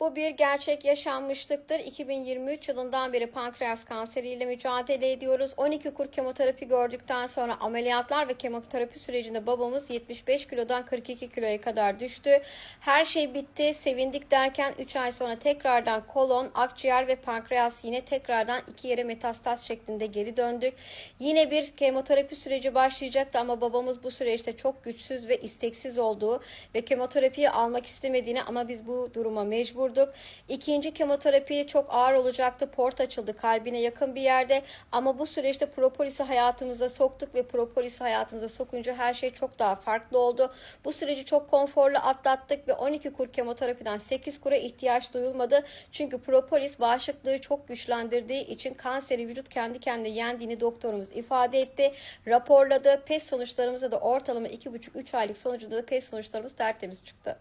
Bu bir gerçek yaşanmışlıktır. 2023 yılından beri pankreas kanseriyle mücadele ediyoruz. 12 kur kemoterapi gördükten sonra ameliyatlar ve kemoterapi sürecinde babamız 75 kilodan 42 kiloya kadar düştü. Her şey bitti, sevindik derken 3 ay sonra tekrardan kolon, akciğer ve pankreas yine tekrardan iki yere metastaz şeklinde geri döndük. Yine bir kemoterapi süreci başlayacaktı ama babamız bu süreçte çok güçsüz ve isteksiz olduğu ve kemoterapiyi almak istemediğini ama biz bu duruma mecburduk. İkinci kemoterapi çok ağır olacaktı. Port açıldı kalbine yakın bir yerde ama bu süreçte propolisi hayatımıza soktuk ve propolisi hayatımıza sokunca her şey çok daha farklı oldu. Bu süreci çok konforlu atlattık ve 12 kur kemoterapiden 8 kura ihtiyaç duyulmadı. Çünkü propolis bağışıklığı çok güçlendirdiği için kanseri vücut kendi kendine yendiğini doktorumuz ifade etti. Raporladı. PET sonuçlarımızda da ortalama 2,5-3 aylık sonucunda da PET sonuçlarımız tertemiz çıktı.